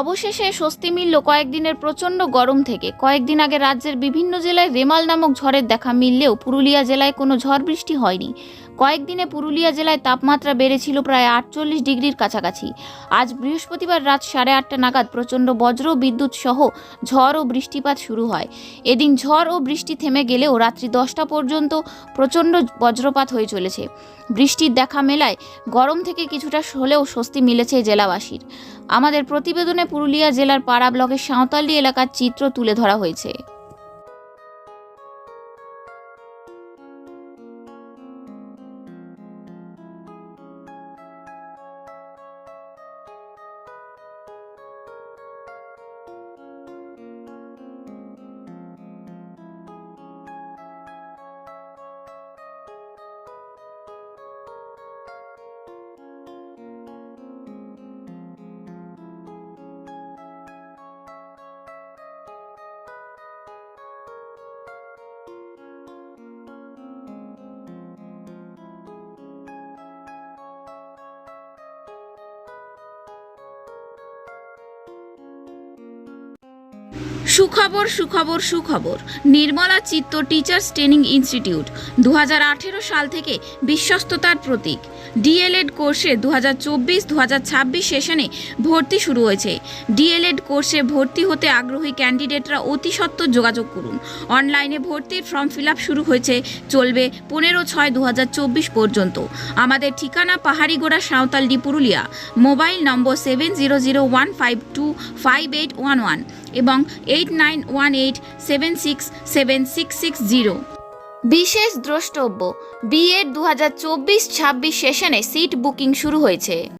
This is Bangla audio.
অবশেষে স্বস্তি মিলল কয়েকদিনের প্রচণ্ড গরম থেকে। কয়েকদিন আগে রাজ্যের বিভিন্ন জেলায় রেমাল নামক ঝড়ের দেখা মিললেও পুরুলিয়া জেলায় কোনো ঝড় বৃষ্টি হয়নি। কয়েকদিনে পুরুলিয়া জেলায় তাপমাত্রা বেড়েছিল প্রায় আটচল্লিশ ডিগ্রির কাছাকাছি। আজ বৃহস্পতিবার রাত সাড়ে আটটা নাগাদ প্রচণ্ড বজ্র, বিদ্যুৎ সহ ঝড় ও বৃষ্টিপাত শুরু হয়। এদিন ঝড় ও বৃষ্টি থেমে গেলেও রাত্রি দশটা পর্যন্ত প্রচণ্ড বজ্রপাত হয়ে চলেছে। বৃষ্টির দেখা মেলায় গরম থেকে কিছুটা হলেও স্বস্তি মিলেছে জেলাবাসীর। আমাদের প্রতিবেদনে পুরুলিয়া জেলার পাড়া ব্লকের সাঁওতালি এলাকার চিত্র তুলে ধরা হয়েছে। সুখবর সুখবর সুখবর। নির্মলা চিত্ত টিচার্স ট্রেনিং ইনস্টিটিউট দু হাজার আঠেরো সাল থেকে বিশ্বস্ততার প্রতীক। ডিএলএড কোর্সে দু হাজার চব্বিশ দু সেশনে ভর্তি শুরু হয়েছে। ডিএলএড কোর্সে ভর্তি হতে আগ্রহী ক্যান্ডিডেটরা অতি সত্বর যোগাযোগ করুন। অনলাইনে ভর্তির ফর্ম ফিল শুরু হয়েছে, চলবে পনেরো ছয় দু পর্যন্ত। আমাদের ঠিকানা Paharigora Santaldih Purulia. Mobile number seven zero zero one five two five eight one one. এবং eight nine one eight seven six seven six six zero বিশেষ দ্রষ্টব্য বিএড দু হাজার চব্বিশ ছাব্বিশ সেশনে সিট বুকিং শুরু হয়েছে।